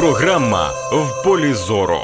Програма в полі зору.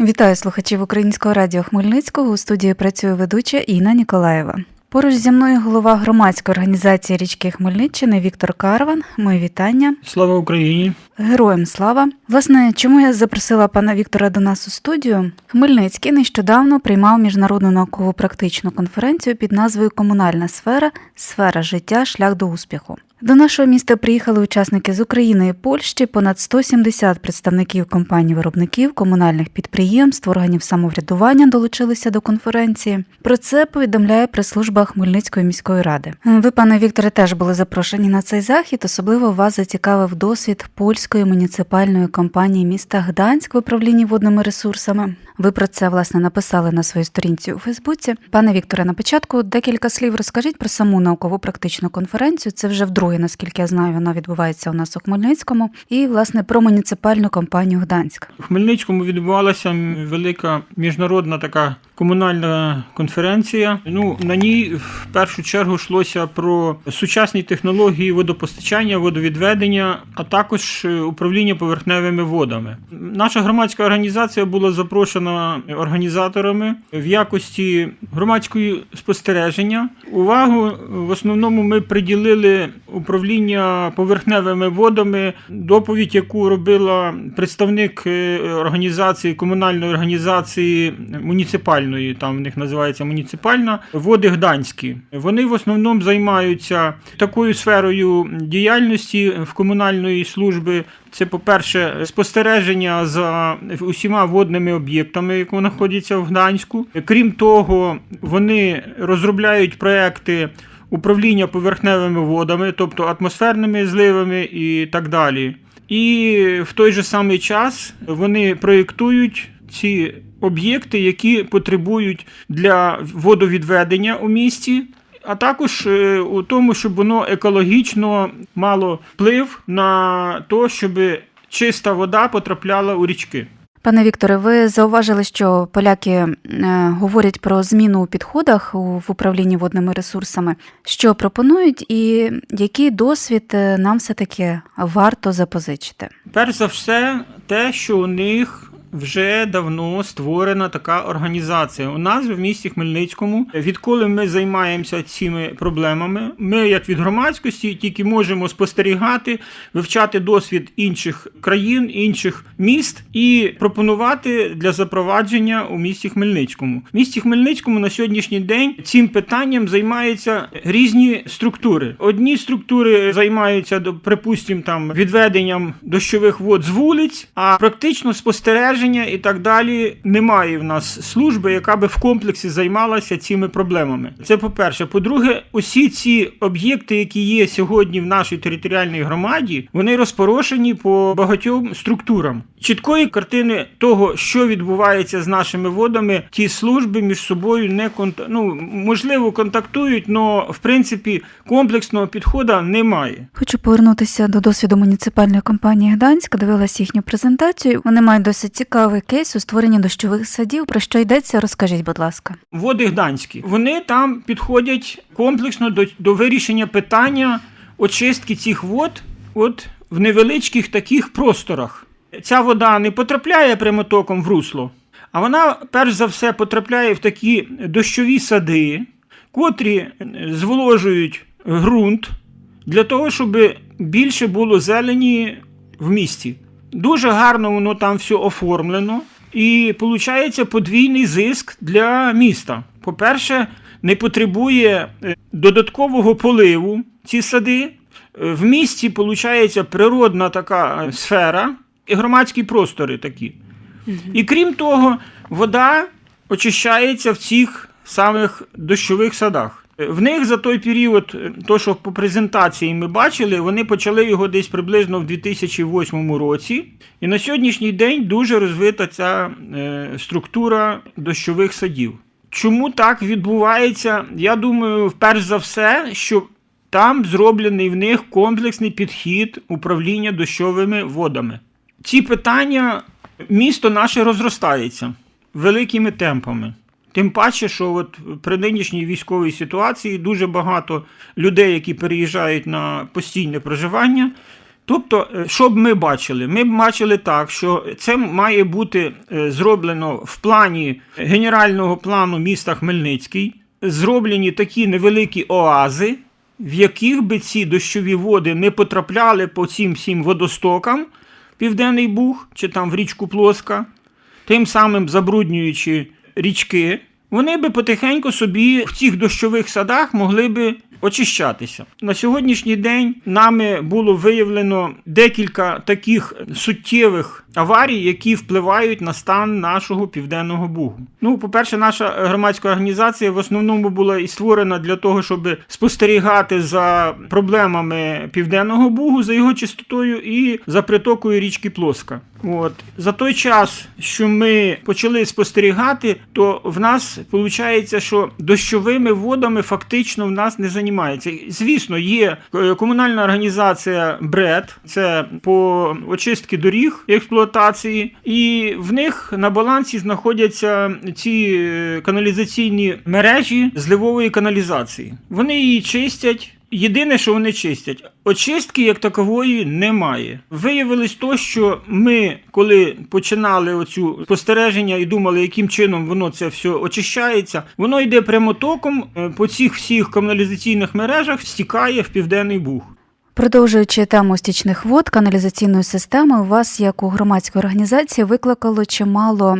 Вітаю слухачів Українського радіо Хмельницького. У студії працює ведуча Інна Ніколаєва. Поруч зі мною голова громадської організації річки Хмельниччини Віктор Карван. Мої вітання. Слава Україні! Героям слава! Власне, чому я запросила пана Віктора до нас у студію? Хмельницький нещодавно приймав міжнародну наукову практичну конференцію під назвою Комунальна сфера сфера життя, шлях до успіху. До нашого міста приїхали учасники з України і Польщі, понад 170 представників компаній-виробників, комунальних підприємств, органів самоврядування долучилися до конференції. Про це повідомляє прес-служба Хмельницької міської ради. Ви, пане Вікторе, теж були запрошені на цей захід. Особливо вас зацікавив досвід польської муніципальної компанії міста Гданськ в управлінні водними ресурсами. Ви про це власне написали на своїй сторінці у Фейсбуці. Пане Вікторе, на початку декілька слів розкажіть про саму наукову практичну конференцію. Це вже вдруге, наскільки я знаю, вона відбувається у нас у Хмельницькому, і власне про муніципальну компанію Гданськ. В Хмельницькому відбувалася велика міжнародна така комунальна конференція. Ну на ній в першу чергу йшлося про сучасні технології водопостачання, водовідведення, а також е, управління поверхневими водами. Наша громадська організація була запрошена організаторами в якості громадської спостереження. Увагу в основному ми приділили управління поверхневими водами. Доповідь, яку робила представник е, організації комунальної організації муніципальної, там в них називається муніципальна води Гданські. Вони в основному займаються такою сферою діяльності в комунальної служби. Це, по-перше, спостереження за усіма водними об'єктами, які знаходяться в Гданську. Крім того, вони розробляють проекти управління поверхневими водами, тобто атмосферними зливами і так далі. І в той же самий час вони проєктують ці об'єкти, які потребують для водовідведення у місті. А також е, у тому, щоб воно екологічно мало вплив на те, щоб чиста вода потрапляла у річки. Пане Вікторе, ви зауважили, що поляки е, говорять про зміну у підходах в управлінні водними ресурсами. Що пропонують, і який досвід е, нам все таки варто запозичити? Перш за все, те, що у них вже давно створена така організація. У нас в місті Хмельницькому, відколи ми займаємося цими проблемами, ми, як від громадськості, тільки можемо спостерігати, вивчати досвід інших країн, інших міст і пропонувати для запровадження у місті Хмельницькому. В місті Хмельницькому на сьогоднішній день цим питанням займаються різні структури. Одні структури займаються припустимо, там відведенням дощових вод з вулиць, а практично спостереження і так далі. Немає в нас служби, яка би в комплексі займалася цими проблемами. Це по-перше. По-друге, усі ці об'єкти, які є сьогодні в нашій територіальній громаді, вони розпорошені по багатьом структурам. Чіткої картини того, що відбувається з нашими водами, ті служби між собою не конта... ну, можливо контактують, але в принципі комплексного підходу немає. Хочу повернутися до досвіду муніципальної компанії Гданська. Дивилась їхню презентацію. Вони мають досить цікавий кейс у створенні дощових садів. Про що йдеться? Розкажіть, будь ласка. Води Гданські. Вони там підходять комплексно до, до вирішення питання очистки цих вод от в невеличких таких просторах. Ця вода не потрапляє прямотоком в русло, а вона, перш за все, потрапляє в такі дощові сади, котрі зволожують ґрунт для того, щоб більше було зелені в місті. Дуже гарно воно там все оформлено. І виходить подвійний зиск для міста. По-перше, не потребує е, додаткового поливу ці сади. Е, В місті виходить природна така е, сфера громадські простори такі. І крім того, вода очищається в цих самих дощових садах. В них за той період, то що по презентації ми бачили, вони почали його десь приблизно в 2008 році. І на сьогоднішній день дуже розвита ця е, структура дощових садів. Чому так відбувається? Я думаю, перш за все, що там зроблений в них комплексний підхід управління дощовими водами. Ці питання місто наше розростається великими темпами. Тим паче, що от при нинішній військовій ситуації дуже багато людей, які переїжджають на постійне проживання, Тобто, е, що б ми бачили? Ми б бачили так, що це має бути е, зроблено в плані генерального плану міста Хмельницький, зроблені такі невеликі оази, в яких би ці дощові води не потрапляли по цим всім водостокам, Південний Буг чи там в річку Плоска, тим самим забруднюючи річки, вони би потихеньку собі в цих дощових садах могли би очищатися. На сьогоднішній день нами було виявлено декілька таких суттєвих аварій, які впливають на стан нашого південного бугу. Ну, по-перше, наша громадська організація в основному була і створена для того, щоб спостерігати за проблемами південного бугу, за його чистотою і за притокою річки Плоска. От за той час, що ми почали спостерігати, то в нас виходить, що дощовими водами фактично в нас не займається. Звісно, є е, комунальна організація БРЕД, це по очистки доріг експлуатації, і в них на балансі знаходяться ці е, каналізаційні мережі зливової каналізації. Вони її чистять. Єдине, що вони чистять, очистки як такової немає. Виявилось то, що ми, коли починали оцю спостереження і думали, яким чином воно це все очищається, воно йде прямотоком е, по цих всіх каналізаційних мережах, стікає в південний буг. Продовжуючи тему стічних вод каналізаційної системи, у вас, як у громадської організації, викликало чимало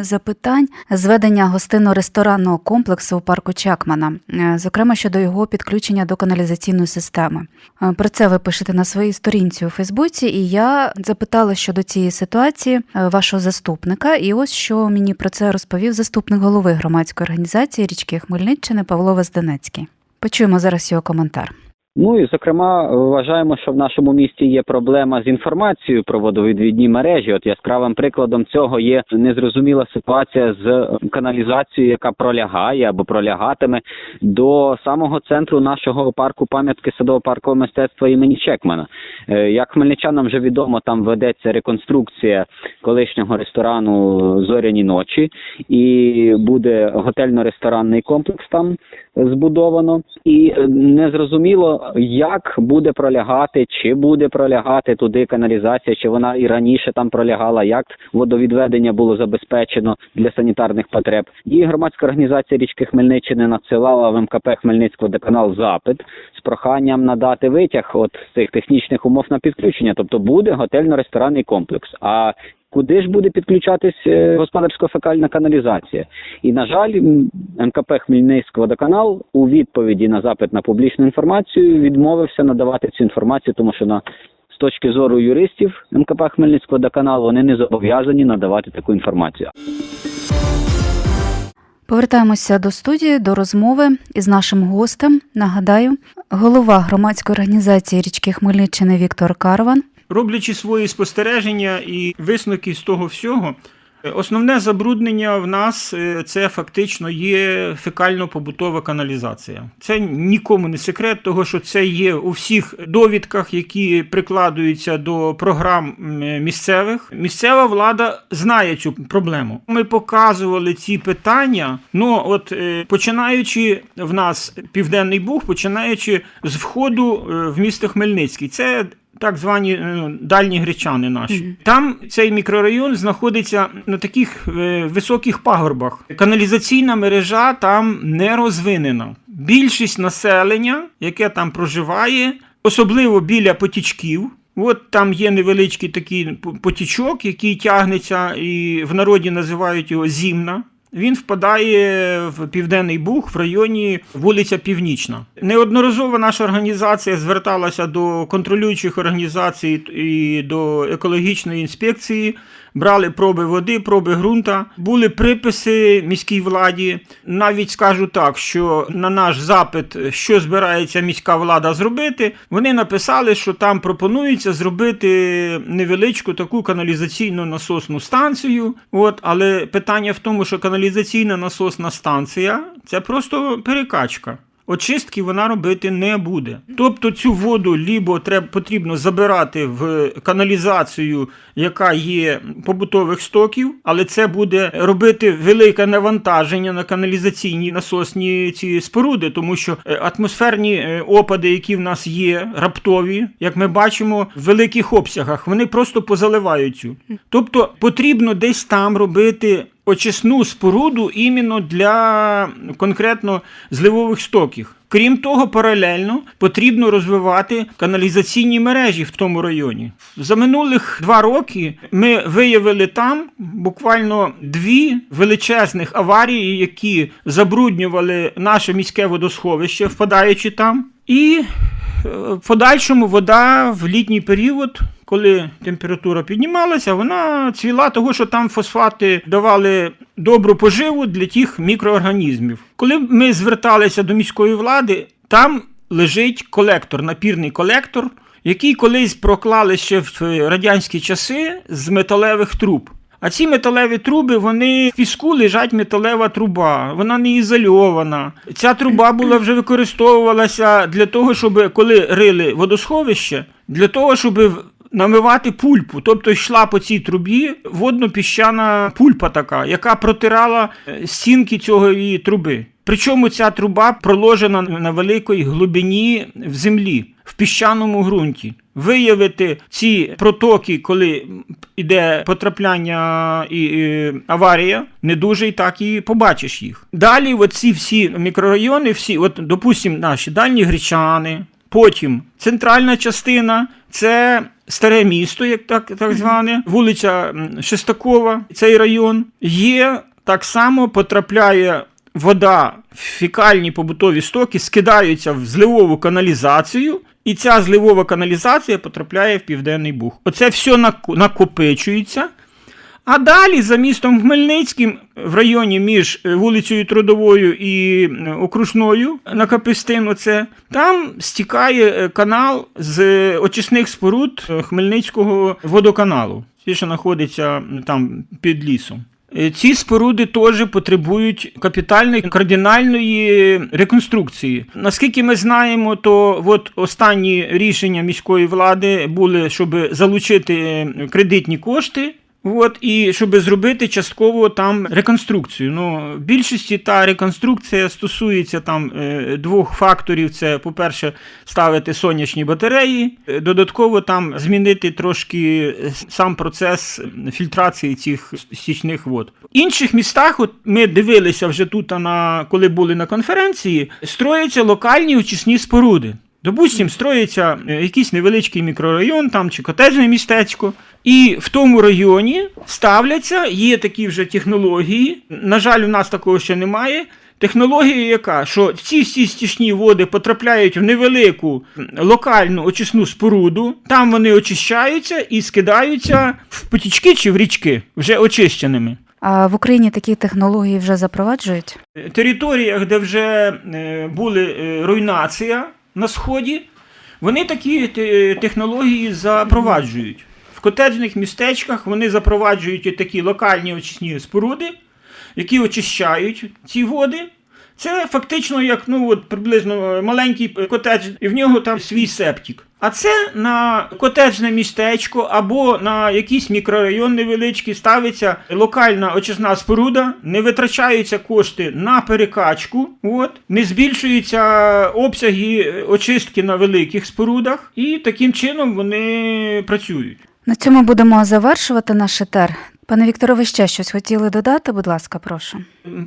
запитань зведення гостинно-ресторанного комплексу у парку Чакмана, е, зокрема щодо його підключення до каналізаційної системи. Е, Про це ви пишете на своїй сторінці у Фейсбуці, і я запитала щодо цієї ситуації е, вашого заступника. І ось що мені про це розповів заступник голови громадської організації річки Хмельниччини Павло Возденецький. Почуємо зараз його коментар. Ну і зокрема вважаємо, що в нашому місті є проблема з інформацією про водовідвідні мережі. От яскравим прикладом цього є незрозуміла ситуація з каналізацією, яка пролягає або пролягатиме до самого центру нашого парку пам'ятки садово-паркового мистецтва імені Чекмана. Е, Як хмельничанам вже відомо, там ведеться реконструкція колишнього ресторану Зоряні ночі, і буде готельно-ресторанний комплекс там збудовано. І е, незрозуміло, як буде пролягати, чи буде пролягати туди каналізація, чи вона і раніше там пролягала, як водовідведення було забезпечено для санітарних потреб. І громадська організація річки Хмельниччини надсилала в МКП Хмельницькводоканал запит з проханням надати витяг от цих технічних умов на підключення. Тобто буде готельно-ресторанний комплекс. А Куди ж буде підключатись е, господарсько-фекальна каналізація? І на жаль, МКП Хмельницький водоканал у відповіді на запит на публічну інформацію відмовився надавати цю інформацію, тому що на з точки зору юристів МКП Хмельницький водоканал вони не зобов'язані надавати таку інформацію. Повертаємося до студії, до розмови із нашим гостем. Нагадаю, голова громадської організації річки Хмельниччини Віктор Карван. Роблячи свої спостереження і висновки з того всього, основне забруднення в нас е, це фактично є фекально-побутова каналізація. Це нікому не секрет, того що це є у всіх довідках, які прикладуються до програм місцевих. Місцева влада знає цю проблему. Ми показували ці питання. Ну, от е, починаючи в нас південний буг, починаючи з входу е, в місто Хмельницький. Це так звані е, дальні гречани наші. Там цей мікрорайон знаходиться на таких е, високих пагорбах. Каналізаційна мережа там не розвинена. Більшість населення, яке там проживає, особливо біля потічків. От там є невеличкий такий потічок, який тягнеться, і в народі називають його Зімна. Він впадає в Південний Буг в районі вулиця Північна. Неодноразово наша організація зверталася до контролюючих організацій і до екологічної інспекції. Брали проби води, проби ґрунта, були приписи міській владі. Навіть скажу так, що на наш запит, що збирається міська влада зробити, вони написали, що там пропонується зробити невеличку таку каналізаційну насосну станцію. От, але питання в тому, що каналізаційна насосна станція це просто перекачка. Очистки вона робити не буде. Тобто цю воду лібо треба потрібно забирати в каналізацію, яка є побутових стоків, але це буде робити велике навантаження на каналізаційні насосні ці споруди, тому що е, атмосферні е, опади, які в нас є, раптові, як ми бачимо, в великих обсягах, вони просто позаливають цю. Тобто потрібно десь там робити очисну споруду іменно для конкретно зливових стоків. Крім того, паралельно потрібно розвивати каналізаційні мережі в тому районі. За минулих два роки ми виявили там буквально дві величезних аварії, які забруднювали наше міське водосховище, впадаючи там. І е, в подальшому вода в літній період, коли температура піднімалася, вона цвіла того, що там фосфати давали добру поживу для тих мікроорганізмів. Коли ми зверталися до міської влади, там лежить колектор, напірний колектор, який колись проклали ще в радянські часи з металевих труб. А ці металеві труби, вони в піску лежать металева труба, вона не ізольована. Ця труба була вже використовувалася для того, щоб коли рили водосховище, для того, щоб намивати пульпу. Тобто йшла по цій трубі водно-піщана пульпа така, яка протирала стінки стінки цієї труби. Причому ця труба проложена на великій глибині в землі, в піщаному ґрунті. Виявити ці протоки, коли йде потрапляння і, і аварія, не дуже і так і побачиш їх. Далі, оці всі мікрорайони, всі, от, допустимо, наші дальні гречани, потім центральна частина це старе місто, як так, так зване, вулиця Шестакова, цей район. Є так само потрапляє вода в фекальні побутові стоки, скидаються в зливову каналізацію. І ця зливова каналізація потрапляє в Південний Буг. Оце все накопичується. А далі за містом Хмельницьким, в районі між е, вулицею Трудовою і Окружною на Капистин, оце, там стікає е, канал з е, очисних споруд Хмельницького водоканалу, що знаходиться там під лісом. Е, Ці споруди теж потребують капітальної кардинальної реконструкції. Наскільки ми знаємо, то от останні рішення міської влади були, щоб залучити е, кредитні кошти. От, і щоб зробити частково там реконструкцію. Ну, в більшості та реконструкція стосується там е, двох факторів: це, по-перше, ставити сонячні батареї, е, додатково там змінити трошки е, сам процес фільтрації цих стічних вод. В інших містах, от ми дивилися вже тут, на, коли були на конференції, строяться локальні очисні споруди. Допустим, строїться е, якийсь невеличкий мікрорайон там чи котеджне містечко, і в тому районі ставляться, є такі вже технології. На жаль, у нас такого ще немає. Технологія яка? Що ці всі стічні води потрапляють в невелику локальну очисну споруду, там вони очищаються і скидаються в потічки чи в річки, вже очищеними. А в Україні такі технології вже запроваджують? територіях, де вже е, були е, руйнація на сході, вони такі технології запроваджують. В котеджних містечках вони запроваджують такі локальні очисні споруди, які очищають ці води. Це фактично як ну, от, приблизно маленький котедж, і в нього там свій септик. А це на котеджне містечко або на якийсь мікрорайон невеличкий ставиться локальна очисна споруда, не витрачаються кошти на перекачку, от, не збільшуються обсяги очистки на великих спорудах, і таким чином вони працюють. На цьому будемо завершувати наш етер. Пане Вікторе, ви ще щось хотіли додати? Будь ласка, прошу.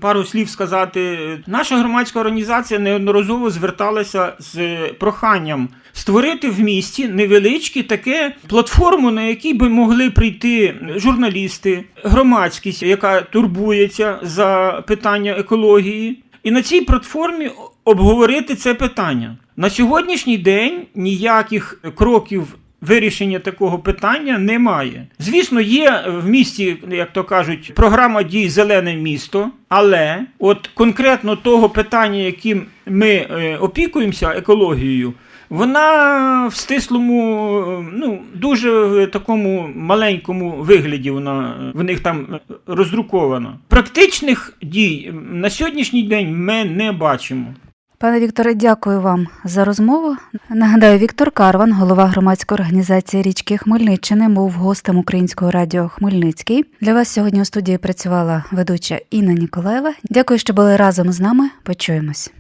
Пару слів сказати. Наша громадська організація неодноразово зверталася з проханням створити в місті невеличкі таке платформу, на якій би могли прийти журналісти, громадськість, яка турбується за питання екології, і на цій платформі обговорити це питання. На сьогоднішній день ніяких кроків Вирішення такого питання немає. Звісно, є в місті, як то кажуть, програма дій Зелене місто, але от конкретно того питання, яким ми е, опікуємося екологією, вона в стислому, е, ну дуже в такому маленькому вигляді вона е, в них там роздрукована. Практичних дій на сьогоднішній день ми не бачимо. Пане Вікторе, дякую вам за розмову. Нагадаю, Віктор Карван, голова громадської організації річки Хмельниччини, був гостем українського радіо Хмельницький. Для вас сьогодні у студії працювала ведуча Інна Ніколаєва. Дякую, що були разом з нами. Почуємось.